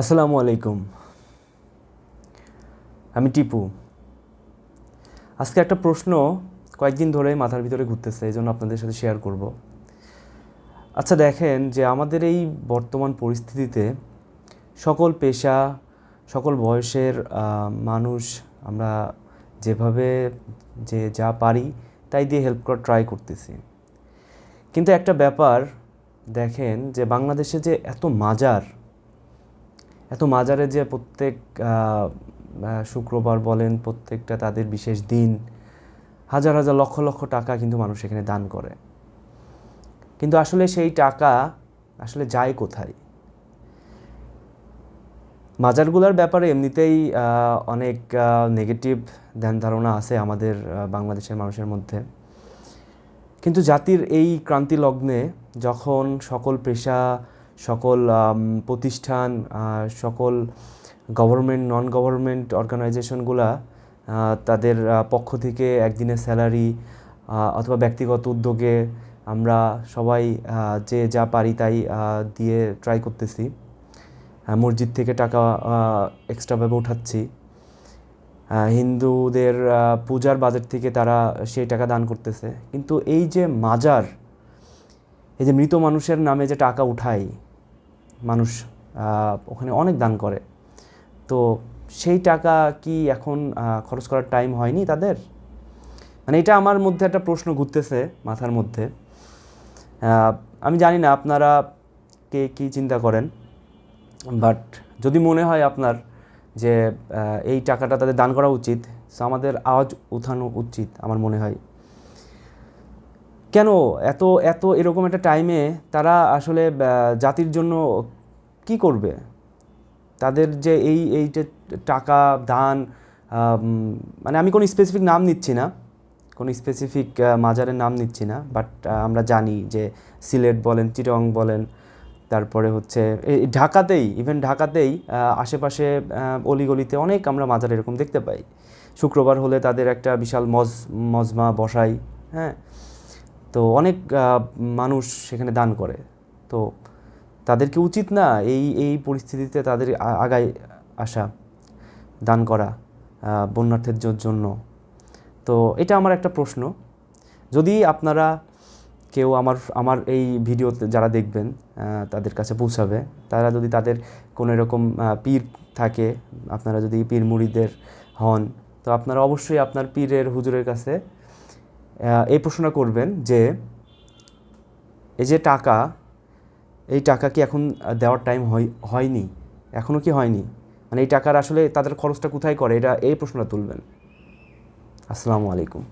আসসালামু আলাইকুম। আমি টিপু। আজকে একটা প্রশ্ন কয়েকদিন ধরে মাথার ভিতরে ঘুরতেছে, এই জন্য আপনাদের সাথে শেয়ার করব। আচ্ছা দেখেন যে আমাদের এই বর্তমান পরিস্থিতিতে সকল পেশা, সকল বয়সের মানুষ আমরা যেভাবে যে যা পারি তাই দিয়ে হেল্প করার ট্রাই করতেছি। কিন্তু একটা ব্যাপার দেখেন যে বাংলাদেশে যে এত মাজার এত মাজারে যে প্রত্যেক শুক্রবার বলেন প্রত্যেকটা তাদের বিশেষ দিন, হাজার হাজার লক্ষ লক্ষ টাকা কিন্তু মানুষ এখানে দান করে। কিন্তু আসলে সেই টাকা আসলে যায় কোথায়? মাজারগুলোর ব্যাপারে এমনিতেই অনেক নেগেটিভ ধ্যান ধারণা আছে আমাদের বাংলাদেশের মানুষের মধ্যে। কিন্তু জাতির এই ক্রান্তি লগ্নে যখন সকল পেশা সকল প্রতিষ্ঠান সকল গভর্নমেন্ট নন গভর্নমেন্ট অর্গানাইজেশনগুলা তাদের পক্ষ থেকে একদিনের স্যালারি অথবা ব্যক্তিগত উদ্যোগে আমরা সবাই যে যা পারি তাই দিয়ে ট্রাই করতেছি। মসজিদ থেকে টাকা এক্সট্রাভাবে উঠাচ্ছি। হিন্দুদের পূজার বাজেট থেকে তারা সেই টাকা দান করতেছে। কিন্তু এই যে মাজার এই যে মৃত মানুষের নামে যে টাকা উঠায়, মানুষ ওখানে অনেক দান করে। তো সেই টাকা কি এখন খরচ করার টাইম হয়নি তাদের? মানে এটা আমার মধ্যে একটা প্রশ্ন ঘুরতেছে মাথার মধ্যে। আমি জানি না আপনারা কে কী চিন্তা করেন বাট যদি মনে হয় আপনার যে এই টাকাটা তাদের দান করা উচিত আমাদের আওয়াজ উঠানো উচিত, আমার মনে হয়। কেন এত এত এরকম একটা টাইমে তারা আসলে জাতির জন্য কি করবে? তাদের যে এই এই যে টাকা, দান মানে আমি কোনো স্পেসিফিক নাম নিচ্ছি না, কোনো স্পেসিফিক মাজারের নাম নিচ্ছি না বাট আমরা জানি যে সিলেট বলেন, চিটং বলেন, তারপরে হচ্ছে, এই ঢাকাতেই ইভেন ঢাকাতেই আশেপাশে অলিগলিতে অনেক আমরা মাজার এরকম দেখতে পাই। শুক্রবার হলে তাদের একটা বিশাল মজ, মজমা বসাই হ্যাঁ? তো অনেক মানুষ সেখানে দান করে। তো তাদেরকে উচিত না এই এই পরিস্থিতিতে তাদের আগায় আসা, দান করা বন্যার্থের জন্য। তো এটা আমার একটা প্রশ্ন। যদি আপনারা কেউ আমার আমার এই ভিডিওতে যারা দেখবেন তাদের কাছে পৌঁছাবে, তারা যদি তাদের কোনো এরকম পীর থাকে, আপনারা যদি পীর মুড়িদের হন, তো আপনারা অবশ্যই আপনার পীরের হুজুরের কাছে এই প্রশ্নটা করবেন যে এই যে টাকা, এই টাকা কি এখন দেওয়ার টাইম হয়, হয়নি? এখনও কি হয়নি? মানে এই টাকার আসলে তাদের খরচটা কোথায় করে? এটা এই প্রশ্নটা তুলবেন। আসসালামু আলাইকুম।